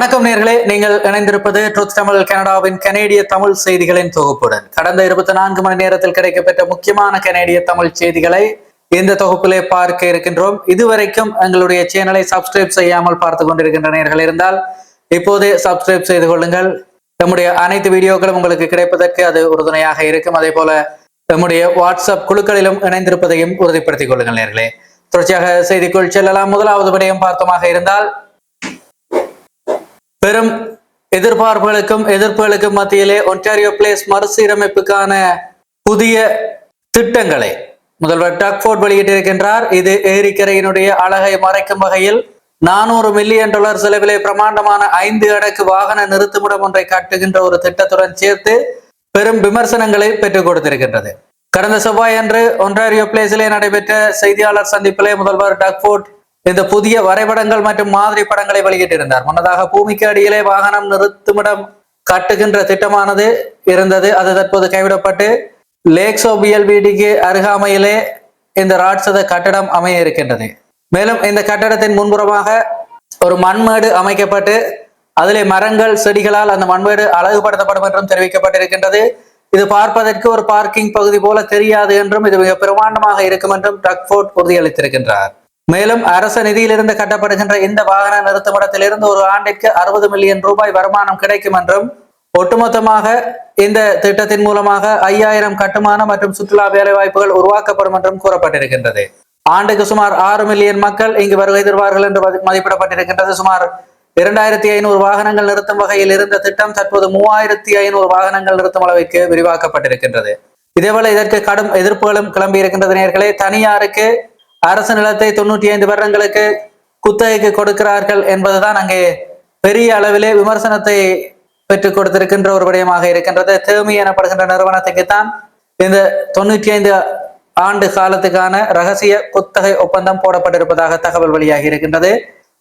வணக்கம் நேர்களே. நீங்கள் இணைந்திருப்பது ட்ரூத் தமிழ் கனடாவின் கனேடிய தமிழ் செய்திகளின் தொகுப்புடன். கடந்த இருபத்தி நான்கு மணி நேரத்தில் கிடைக்கப்பெற்ற முக்கியமான கனேடிய தமிழ் செய்திகளை இந்த தொகுப்பிலே பார்க்க இருக்கின்றோம். இதுவரைக்கும் எங்களுடைய சேனலை சப்ஸ்கிரைப் செய்யாமல் பார்த்து கொண்டிருக்கின்ற நேர்கள் இருந்தால் இப்போதே சப்ஸ்கிரைப் செய்து கொள்ளுங்கள். நம்முடைய அனைத்து வீடியோக்களும் உங்களுக்கு கிடைப்பதற்கு அது உறுதுணையாக இருக்கும். அதே போல நம்முடைய வாட்ஸ்அப் குழுக்களிலும் இணைந்திருப்பதையும் உறுதிப்படுத்திக் கொள்ளுங்கள் நேர்களே. தொடர்ச்சியாக செய்திக்குள் செல்லலாம். முதலாவது விடயம் பார்த்தமாக இருந்தால் பெரும் எதிர்பார்ப்புகளுக்கும் எதிர்ப்புகளுக்கும் மத்தியிலே ஒன்டாரியோ பிளேஸ் மறுசீரமைப்புக்கான புதிய திட்டங்களை முதல்வர் டக்ஃபோர்ட் வெளியிட்டிருக்கின்றார். இது ஏரிக்கரையினுடைய அழகை மறைக்கும் வகையில் நானூறு மில்லியன் டாலர் செலவிலே பிரமாண்டமான ஐந்து அடக்கு வாகன நிறுத்துமிடம் ஒன்றை கட்டுகின்ற ஒரு திட்டத்துடன் சேர்த்து பெரும் விமர்சனங்களை பெற்றுக் கொடுத்திருக்கின்றது. கடந்த செவ்வாய் அன்று ஒன்டாரியோ பிளேஸிலே நடைபெற்ற செய்தியாளர் சந்திப்பிலே முதல்வர் டக்ஃபோர்ட் இந்த புதிய வரைபடங்கள் மற்றும் மாதிரி படங்களை வெளியிட்டிருந்தார். முன்னதாக பூமிக்கு அடியிலே வாகனம் நிறுத்துமிடம் கட்டுகின்ற திட்டமானது இருந்தது. அது தற்போது கைவிடப்பட்டு லேக்ஸோ பிஎல்பிடிக்கு அருகாமையிலே இந்த ராட்சத கட்டடம் அமைய இருக்கின்றது மேலும் இந்த கட்டடத்தின் முன்புறமாக ஒரு மண்மேடு அமைக்கப்பட்டு அதிலே மரங்கள் செடிகளால் அந்த மண்மேடு அழகுபடுத்தப்படும் என்றும் தெரிவிக்கப்பட்டிருக்கின்றது. இது பார்ப்பதற்கு ஒரு பார்க்கிங் பகுதி போல தெரியாது என்றும் இது மிக பிரமாண்டமாக இருக்கும் என்றும் டக்ஃபோர்ட் உறுதியளித்திருக்கின்றார். மேலும் அரச நிதியிலிருந்து கட்டப்படுகின்ற இந்த வாகன நிறுத்துமிடத்திலிருந்து ஒரு ஆண்டிற்கு அறுபது மில்லியன் ரூபாய் வருமானம் கிடைக்கும் என்றும் ஒட்டுமொத்தமாக இந்த திட்டத்தின் மூலமாக ஐயாயிரம் கட்டுமான மற்றும் சுற்றுலா வேலை வாய்ப்புகள் உருவாக்கப்படும் என்றும் கூறப்பட்டிருக்கின்றது. ஆண்டுக்கு சுமார் ஆறு மில்லியன் மக்கள் இங்கு வருகை தருவார்கள் என்று மதிப்பிடப்பட்டிருக்கின்றது. சுமார் இரண்டாயிரத்தி ஐநூறு வாகனங்கள் நிறுத்தும் வகையில் இருந்த திட்டம் தற்போது மூவாயிரத்தி ஐநூறு வாகனங்கள் நிறுத்தும் அளவிற்கு விரிவாக்கப்பட்டிருக்கின்றது. இதேபோல இதற்கு கடும் எதிர்ப்புகளும் கிளம்பி இருக்கின்றது நேர்களே. தனியாருக்கு அரசு நிலத்தை தொண்ணூற்றி ஐந்து வருடங்களுக்கு குத்தகைக்கு கொடுக்கிறார்கள் என்பதுதான் அங்கே பெரிய அளவிலே விமர்சனத்தை பெற்றுக் கொடுத்திருக்கின்ற ஒரு விடயமாக இருக்கின்றது. தேமி எனப்படுகின்ற நிறுவனத்துக்குத்தான் இந்த தொண்ணூற்றி ஐந்து ஆண்டு காலத்துக்கான ரகசிய குத்தகை ஒப்பந்தம் போடப்பட்டிருப்பதாக தகவல் வெளியாகி இருக்கின்றது.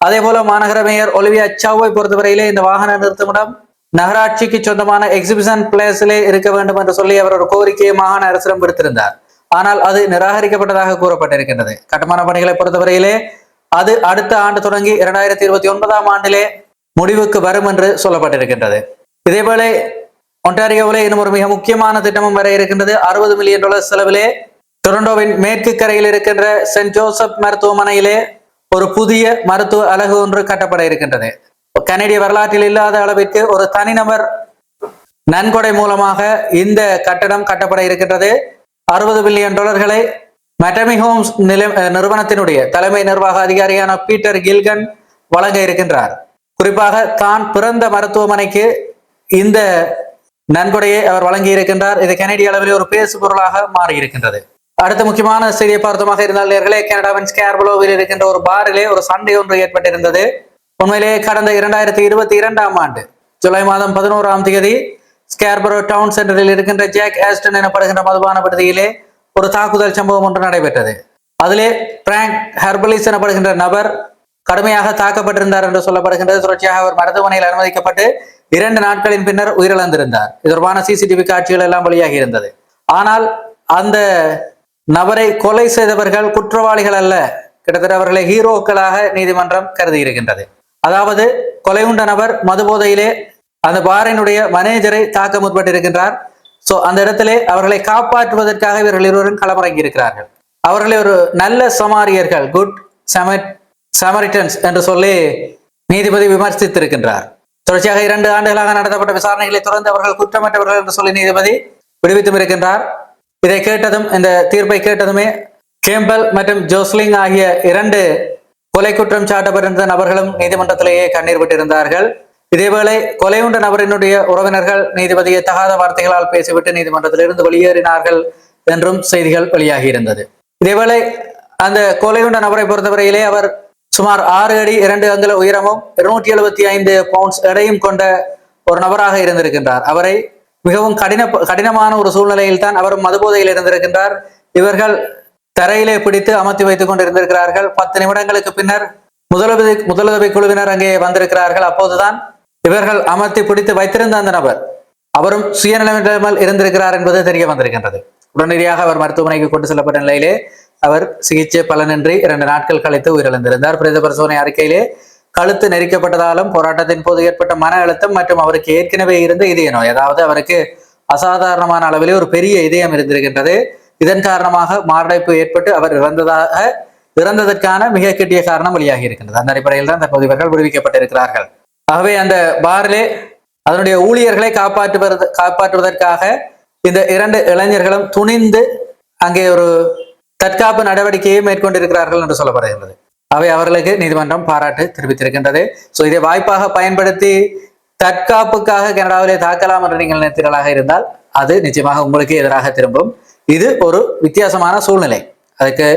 அதே போல மாநகர மேயர் ஒலிவியா சௌவை பொறுத்தவரையிலே இந்த வாகன நிறுத்துமிடம் நகராட்சிக்கு சொந்தமான எக்ஸிபிஷன் பிளேஸிலே இருக்க வேண்டும் என்று சொல்லி அவர் ஒரு கோரிக்கையை மாகாண அரசிடம் விடுத்திருந்தார். ஆனால் அது நிராகரிக்கப்பட்டதாக கூறப்பட்டிருக்கின்றது. கட்டுமான பணிகளை பொறுத்தவரையிலே அது அடுத்த ஆண்டு தொடங்கி இரண்டாயிரத்தி இருபத்தி ஒன்பதாம் ஆண்டிலே முடிவுக்கு வரும் என்று சொல்லப்பட்டிருக்கின்றது. இதேபோல ஒன்டாரியோவிலே இன்னும் ஒரு மிக முக்கியமான திட்டமும் வர இருக்கின்றது. அறுபது மில்லியன் டாலர் செலவிலே டொரண்டோவின் மேற்கு கரையில் இருக்கின்ற சென்ட் ஜோசப் மருத்துவமனையிலே ஒரு புதிய மருத்துவ அலகு ஒன்று கட்டப்பட இருக்கின்றது. கனடிய வரலாற்றில் இல்லாத அளவிற்கு ஒரு தனிநபர் நன்கொடை மூலமாக இந்த கட்டடம் கட்டப்பட இருக்கின்றது. அறுபது பில்லியன் டாலர்களை மெட்டமி ஹோம்ஸ் நில- நிறுவனத்தினுடைய தலைமை நிர்வாக அதிகாரியான பீட்டர் கில்கன் வழங்க இருக்கின்றார். குறிப்பாக தான் பிறந்த மருத்துவமனைக்கு இந்த நன்கொடையை அவர் வழங்கி இருக்கின்றார். இது கனடிய அளவில் ஒரு பேசு பொருளாக மாறி இருக்கின்றது. அடுத்த முக்கியமான செய்தியை பார்த்தமாக இருந்தால் நேர்களே கனடாவின் ஸ்கேர்பலோவில் இருக்கின்ற ஒரு பாரிலே ஒரு சண்டை ஒன்று ஏற்பட்டிருந்தது. உண்மையிலேயே கடந்த இரண்டாயிரத்தி இருபத்தி இரண்டாம் ஆண்டு ஜூலை மாதம் பதினோராம் தேதி ஸ்கேர்பரோ டவுன் சென்டரில் இருக்கின்ற ஜேக் ஆஸ்டன் எனப்படுகின்ற மதுபான விடுதியிலே ஒரு தாக்குதல் சம்பவம் ஒன்று நடைபெற்றது. அதிலே பிராங்க் ஹெர்பலிஸ் எனப்படுகின்ற நபர் கடுமையாக தாக்கப்பட்டிருந்தார் என்று சொல்லப்படுகின்றது. தொடர்ச்சியாக அவர் மருத்துவமனையில் அனுமதிக்கப்பட்டு இரண்டு நாட்களின் பின்னர் உயிரிழந்திருந்தார். இதற்கான சிசிடிவி காட்சிகள் எல்லாம் வெளியாகி இருந்தது. ஆனால் அந்த நபரை கொலை செய்தவர்கள் குற்றவாளிகள் அல்ல. கிட்டத்தட்ட அவர்களை ஹீரோக்களாக நீதிமன்றம் கருதி இருக்கின்றது. அதாவது கொலை உண்ட நபர் மது போதையிலே அந்த பாரினுடைய மேனேஜரை தாக்க முற்பட்டிருக்கின்றார். சோ அந்த இடத்திலே அவர்களை காப்பாற்றுவதற்காக இவர்கள் இருவரும் களமிறங்கி இருக்கிறார்கள் அவர்களை ஒரு நல்ல சமாரியர்கள் குட் சமட் சமரிட்டன்ஸ் என்று சொல்லி நீதிபதி விமர்சித்திருக்கின்றார். தொடர்ச்சியாக இரண்டு ஆண்டுகளாக நடத்தப்பட்ட விசாரணைகளை தொடர்ந்து அவர்கள் குற்றமற்றவர்கள் என்று சொல்லி நீதிபதி விடுவித்தும் இருக்கின்றார். இதை கேட்டதும் இந்த தீர்ப்பை கேட்டதுமே கேம்பல் மற்றும் ஜோஸ்லிங் ஆகிய இரண்டு கொலை குற்றம் சாட்டப்பட்டிருந்த நபர்களும் நீதிமன்றத்திலேயே கண்ணீர் விட்டிருந்தார்கள். இதேவேளை கொலையுண்ட நபரினுடைய உறவினர்கள் நீதிபதியை தகாத வார்த்தைகளால் பேசிவிட்டு நீதிமன்றத்திலிருந்து வெளியேறினார்கள் என்றும் செய்திகள் வெளியாகி இருந்தது இதேவேளை அந்த கொலையுண்ட நபரை பொறுத்தவரையிலே அவர் சுமார் ஆறு அடி இரண்டு அங்குல உயரமும் இருநூற்றி எழுபத்தி ஐந்து பவுண்ட்ஸ் எடையும் கொண்ட ஒரு நபராக இருந்திருக்கின்றார். அவரை மிகவும் கடின கடினமான ஒரு சூழ்நிலையில் தான் அவரும் மதுபோதையில் இருந்திருக்கின்றார். இவர்கள் தரையிலே பிடித்து அமர்த்தி வைத்துக் கொண்டிருந்திருக்கிறார்கள். பத்து நிமிடங்களுக்கு பின்னர் முதலுதவி முதலுதவி குழுவினர் அங்கே வந்திருக்கிறார்கள். அப்போதுதான் இவர்கள் அமர்த்தி பிடித்து வைத்திருந்த அந்த நபர் அவரும் சுயநலமில்லாமல் இருந்திருக்கிறார் என்பது தெரிய வந்திருக்கின்றது. உடனடியாக அவர் மருத்துவமனைக்கு கொண்டு செல்லப்பட்ட நிலையிலே அவர் சிகிச்சை பலனின்றி இரண்டு நாட்கள் கழித்து உயிரிழந்திருந்தார். பிரேத பரிசோதனை அறிக்கையிலே கழுத்து நெரிக்கப்பட்டதாலும் போராட்டத்தின் போது ஏற்பட்ட மன அழுத்தம் மற்றும் அவருக்கு ஏற்கனவே இருந்த இதய நோய் அதாவது அவருக்கு அசாதாரணமான அளவிலே ஒரு பெரிய இதயம் இருந்திருக்கின்றது. இதன் காரணமாக மாரடைப்பு ஏற்பட்டு அவர் இறந்ததாக இறந்ததற்கான மிக கெட்டிய காரணம் வெளியாகி இருக்கின்றது. அந்த அடிப்படையில் தான் தற்போது இவர்கள் விடுவிக்கப்பட்டிருக்கிறார்கள். ஆகவே அந்த பார்லே அதனுடைய ஊழியர்களை காப்பாற்றுவது காப்பாற்றுவதற்காக இந்த இரண்டு இளைஞர்களும் துணிந்து அங்கே ஒரு தற்காப்பு நடவடிக்கையை மேற்கொண்டிருக்கிறார்கள் என்று சொல்லப்படுகிறது அவை அவர்களுக்கு நீதிமன்றம் பாராட்டு தெரிவித்திருக்கின்றது. ஸோ இதை வாய்ப்பாக பயன்படுத்தி தற்காப்புக்காக கனடாவிலே தாக்கலாம் என்று நீங்கள் நினைத்தீர்களாக இருந்தால் அது நிச்சயமாக உங்களுக்கு எதிராக திரும்பும். இது ஒரு வித்தியாசமான சூழ்நிலை. அதுக்கு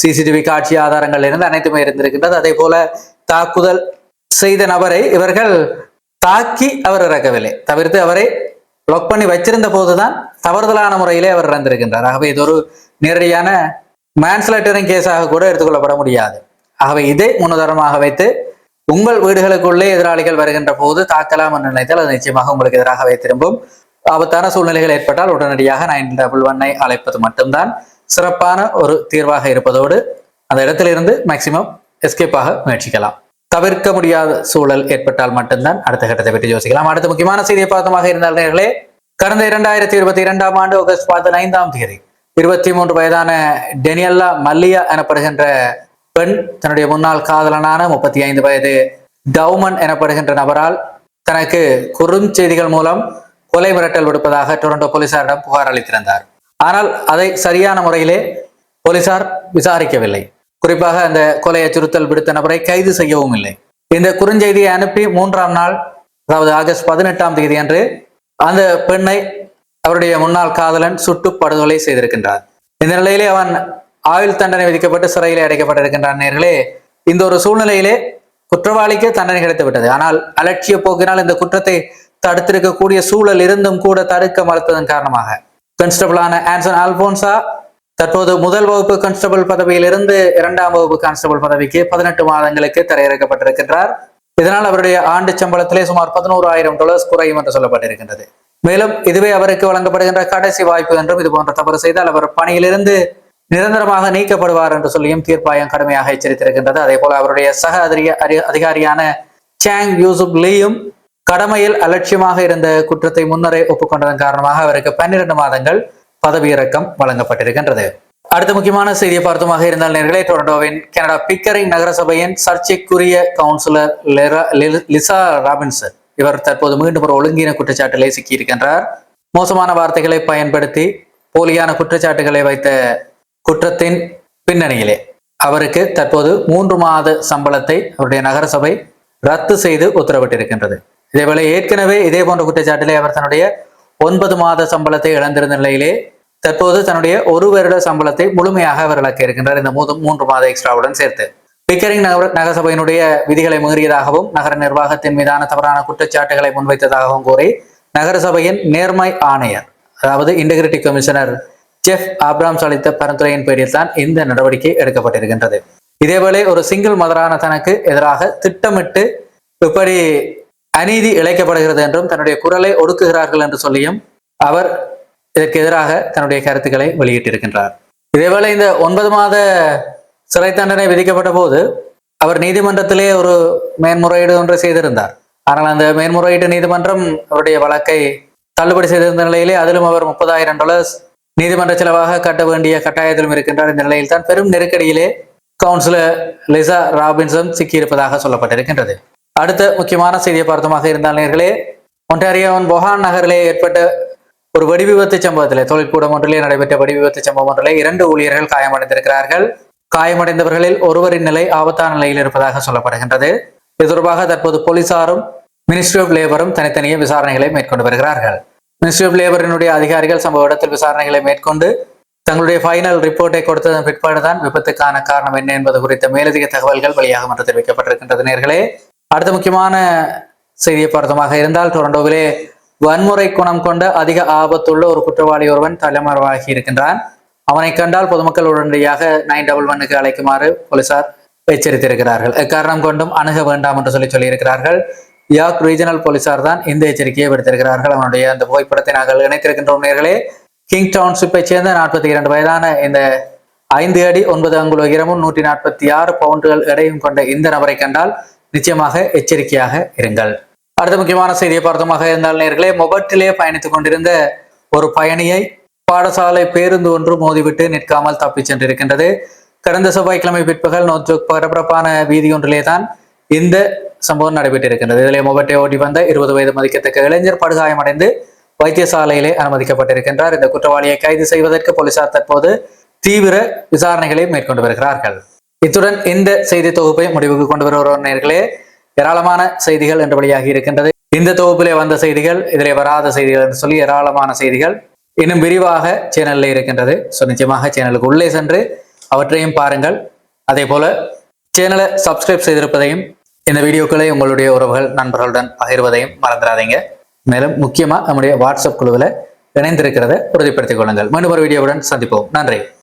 சிசிடிவி காட்சி ஆதாரங்கள் இருந்து அனைத்துமே இருந்திருக்கின்றது. அதே போல தாக்குதல் செய்த நபரை இவர்கள் தாக்கி அவர் இறக்கவில்லை. தவிர்த்து அவரை லாக் பண்ணி வச்சிருந்த போதுதான் தவறுதலான முறையிலே அவர் இறந்திருக்கின்றார். ஆகவே இது ஒரு நேரடியான மேன்ஸ்லேட்டரிங் கேஸாக கூட எடுத்துக்கொள்ளப்பட முடியாது. ஆகவே இதை முன்னுதாரணமாக வைத்து உங்கள் வீடுகளுக்குள்ளே எதிராளிகள் வருகின்ற போது தாக்கலாம் என்று நினைத்தால் அது நிச்சயமாக உங்களுக்கு எதிராகவே திரும்பும். ஆபத்தான சூழ்நிலைகள் ஏற்பட்டால் உடனடியாக நைன் டபுள் ஒன்னை அழைப்பது மட்டும்தான் சிறப்பான ஒரு தீர்வாக இருப்பதோடு அந்த இடத்திலிருந்து மேக்சிமம் எஸ்கேப்பாக முயற்சிக்கலாம். தவிர்க்க முடியாத சூழல் ஏற்பட்டால் மட்டும்தான் அடுத்த கட்டத்தை பற்றி யோசிக்கலாம். அடுத்த முக்கியமான செய்தியை பார்த்தமாக இருந்தால் நேர்களே கடந்த இரண்டாயிரத்தி இருபத்தி இரண்டாம் ஆண்டு ஆகஸ்ட் பதினைந்தாம் தேதி இருபத்தி மூன்று வயதான டெனியல்லா மல்லியா எனப்படுகின்ற பெண் தன்னுடைய முன்னாள் காதலனான முப்பத்தி ஐந்து வயது டவுமன் எனப்படுகின்ற நபரால் தனக்கு குறுஞ்செய்திகள் மூலம் கொலை மிரட்டல் விடுப்பதாக டொரண்டோ போலீசாரிடம் புகார் அளித்திருந்தார். ஆனால் அதை சரியான முறையிலே போலீசார் விசாரிக்கவில்லை. குறிப்பாக அந்த கொலை அச்சுறுத்தல் விடுத்த நபரை கைது செய்யவும் இல்லை. இந்த குறுஞ்செய்தியை அனுப்பி மூன்றாம் நாள் அதாவது ஆகஸ்ட் பதினெட்டாம் தேதி அன்று அந்த பெண்ணை அவருடைய முன்னாள் காதலன் சுட்டு படுகொலை செய்திருக்கின்றார். இந்த நிலையிலே அவன் ஆயுள் தண்டனை விதிக்கப்பட்டு சிறையிலே அடைக்கப்பட்டிருக்கின்றான் நேர்களே. இந்த ஒரு சூழ்நிலையிலே குற்றவாளிக்கு தண்டனை கிடைத்து விட்டது. ஆனால் அலட்சிய போக்கினால் இந்த குற்றத்தை தடுத்திருக்கக்கூடிய சூழல் இருந்தும் கூட தடுக்க மறுத்ததன் காரணமாக. கான்ஸ்டபிளான ஆன்சன் அல்போன்சா தற்போது முதல் வகுப்பு கான்ஸ்டபிள் பதவியிலிருந்து இரண்டாம் வகுப்பு கான்ஸ்டபிள் பதவிக்கு பதினெட்டு மாதங்களுக்கு தரையிறக்கப்பட்டிருக்கின்றார். இதனால் அவருடைய ஆண்டு சம்பளத்திலே சுமார் பதினோரு ஆயிரம் டாலர்ஸ் குறையும் என்று சொல்லப்பட்டிருக்கின்றது. மேலும் இதுவே அவருக்கு வழங்கப்படுகின்ற கடைசி வாய்ப்பு என்றும் இது போன்ற தவறு செய்தால் அவர் பணியிலிருந்து நிரந்தரமாக நீக்கப்படுவார் என்று சொல்லியும் தீர்ப்பாயம் கடுமையாக எச்சரித்திருக்கின்றது. அதே போல அவருடைய சக அதிக அதிகாரியான சாங் யூசுப் லீயும் கடமையில் அலட்சியமாக இருந்த குற்றத்தை முன்னரே ஒப்புக்கொண்டதன் காரணமாக அவருக்கு பன்னிரண்டு மாதங்கள் பதவியிறக்கம் வழங்கப்பட்டிருக்கின்றது. அடுத்த முக்கியமான செய்தியை பார்த்தமாக இருந்தால் நேர்களை டொரண்டோவின் கனடா பிக்கரிங் நகரசபையின் சர்ச்சைக்குரிய கவுன்சிலர் லெரா- லி- லிசா ராபின்சன். இவர் தற்போது மீண்டும் ஒரு ஒழுங்கீன குற்றச்சாட்டிலே சிக்கியிருக்கின்றார். மோசமான வார்த்தைகளை பயன்படுத்தி போலியான குற்றச்சாட்டுகளை வைத்த குற்றத்தின் பின்னணியிலே அவருக்கு தற்போது மூன்று மாத சம்பளத்தை அவருடைய நகரசபை ரத்து செய்து உத்தரவிட்டிருக்கின்றது. இதேவேளை ஏற்கனவே இதே போன்ற குற்றச்சாட்டிலே அவர் தன்னுடைய ஒன்பது மாத சம்பளத்தை இழந்திருந்த நிலையிலே தற்போது தன்னுடைய ஒரு வருட சம்பளத்தை முழுமையாக அவர் இழக்க இருக்கின்றார். இந்த மூது மூன்று மாத எக்ஸ்ட்ராவுடன் சேர்த்து. பிக்கரிங் நகர நகரசபையினுடைய விதிகளை மீறியதாகவும் நகர நிர்வாகத்தின் மீதான தவறான குற்றச்சாட்டுகளை முன்வைத்ததாகவும் கூறி நகரசபையின் நேர்மை ஆணையர் அதாவது இன்டெகிரிட்டி கமிஷனர் ஜெஃப் ஆப்ராம்ஸ் அளித்த பரிந்துரையின் பேரில் தான் இந்த நடவடிக்கை எடுக்கப்பட்டிருக்கின்றது. இதேவேளை ஒரு சிங்கிள் மதரான தனக்கு எதிராக திட்டமிட்டு இப்படி அநீதி இழைக்கப்படுகிறது என்றும் தன்னுடைய குரலை ஒடுக்குகிறார்கள் என்று சொல்லியும் அவர் இதற்கு எதிராக தன்னுடைய கருத்துக்களை வெளியிட்டிருக்கின்றார். இதேவேளை இந்த ஒன்பது மாத சிறை தண்டனை விதிக்கப்பட்ட போது அவர் நீதிமன்றத்திலே ஒரு மேன்முறையீடு ஒன்று செய்திருந்தார். ஆனால் அந்த மேன்முறையீட்டு நீதிமன்றம் அவருடைய வழக்கை தள்ளுபடி செய்திருந்த நிலையிலே அதிலும் அவர் முப்பதாயிரம் டாலர்ஸ் நீதிமன்ற செலவாக கட்ட வேண்டிய கட்டாயத்திலும் இருக்கின்றார். இந்த நிலையில் தான் பெரும் நெருக்கடியிலே கவுன்சிலர் லிசா ராபின்சன் சிக்கியிருப்பதாக சொல்லப்பட்டிருக்கின்றது. அடுத்த முக்கியமான செய்தியை பார்த்தமாக இருந்தால் நேர்களே ஒன்டாரியோவின் பொஹான் நகரிலே ஏற்பட்ட ஒரு வெடி விபத்து சம்பவத்திலே தொழிற்கூடம் ஒன்றிலே நடைபெற்ற வெடி விபத்து சம்பவம் ஒன்றிலே இரண்டு ஊழியர்கள் காயமடைந்திருக்கிறார்கள். காயமடைந்தவர்களில் ஒருவரின் நிலை ஆபத்தான நிலையில் இருப்பதாக சொல்லப்படுகின்றது. இது தொடர்பாக தற்போது போலீசாரும் மினிஸ்ட்ரி ஆஃப் லேபரும் தனித்தனியே விசாரணைகளை மேற்கொண்டு வருகிறார்கள். மினிஸ்ட்ரி ஆஃப் லேபரினுடைய அதிகாரிகள் சம்பவ இடத்தில் விசாரணைகளை மேற்கொண்டு தங்களுடைய ஃபைனல் ரிப்போர்ட்டை கொடுத்ததன் பிற்பாடுதான் விபத்துக்கான காரணம் என்ன என்பது குறித்த மேலதிக தகவல்கள் வெளியாகும் என்று தெரிவிக்கப்பட்டிருக்கின்றது நேர்களே. அடுத்த முக்கியமான செய்தியை பார்த்தமாக இருந்தால் டொரண்டோவிலே வன்முறை குணம் கொண்ட அதிக ஆபத்துள்ள ஒரு குற்றவாளி ஒருவன் தலைமறைவாகி இருக்கின்றான். அவனை கண்டால் பொதுமக்கள் உடனடியாக நைன் டபுள் ஒன்னுக்கு அழைக்குமாறு போலீசார் எச்சரித்திருக்கிறார்கள். எக்காரணம் கொண்டும் அணுக வேண்டாம் என்று சொல்லி சொல்லியிருக்கிறார்கள். யாக் ரீஜனல் போலீசார் தான் இந்த எச்சரிக்கையை விடுத்திருக்கிறார்கள். அவனுடைய அந்த புகைப்படத்தை நாங்கள் இணைத்திருக்கின்றோம் நேர்களே. கிங் டவுன்ஷிப்பை சேர்ந்த நாற்பத்தி இரண்டு வயதான இந்த ஐந்து அடி ஒன்பது அங்குல உயரமும் நூற்றி நாற்பத்தி ஆறு பவுண்டுகள் எடையும் கொண்ட இந்த நபரை கண்டால் நிச்சயமாக எச்சரிக்கையாக இருங்கள். அடுத்த முக்கியமான செய்தியை பார்த்தமாக இருந்தால் நேர்களே மொபட்டிலே பயணித்துக் கொண்டிருந்த ஒரு பயணியை பாடசாலை பேருந்து ஒன்று மோதிவிட்டு நிற்காமல் தப்பிச் சென்றிருக்கின்றது. கடந்த செவ்வாய்க்கிழமை பிற்பகல் நோச்சு பரபரப்பான வீதி ஒன்றிலே தான் இந்த சம்பவம் நடைபெற்றிருக்கின்றது. இதிலே மொபட்டை ஓடி வந்த இருபது வயது மதிக்கத்தக்க இளைஞர் படுகாயமடைந்து வைத்தியசாலையிலே அனுமதிக்கப்பட்டிருக்கின்றார். இந்த குற்றவாளியை கைது செய்வதற்கு போலீசார் தற்போது தீவிர விசாரணைகளை மேற்கொண்டு வருகிறார்கள். இத்துடன் இந்த செய்தி தொகுப்பை முடிவுக்கு கொண்டு வருகிறோம் நேர்களே. ஏராளமான செய்திகள் என்று வழியாகி இருக்கின்றது. இந்த தொகுப்பிலே வந்த செய்திகள் இதிலே வராத செய்திகள் என்று சொல்லி ஏராளமான செய்திகள் இன்னும் விரிவாக சேனல்ல இருக்கின்றது. ஸோ நிச்சயமாக சேனலுக்கு உள்ளே சென்று அவற்றையும் பாருங்கள். அதே போல சேனலை சப்ஸ்கிரைப் செய்திருப்பதையும் இந்த வீடியோக்களை உங்களுடைய உறவுகள் நண்பர்களுடன் பகிர்வதையும் மறந்துடாதீங்க. மேலும் முக்கியமா நம்முடைய வாட்ஸ்அப் குழுவில் இணைந்திருக்கிறத உறுதிப்படுத்திக் கொள்ளுங்கள். மீண்டும் ஒரு வீடியோவுடன் சந்திப்போம். நன்றி.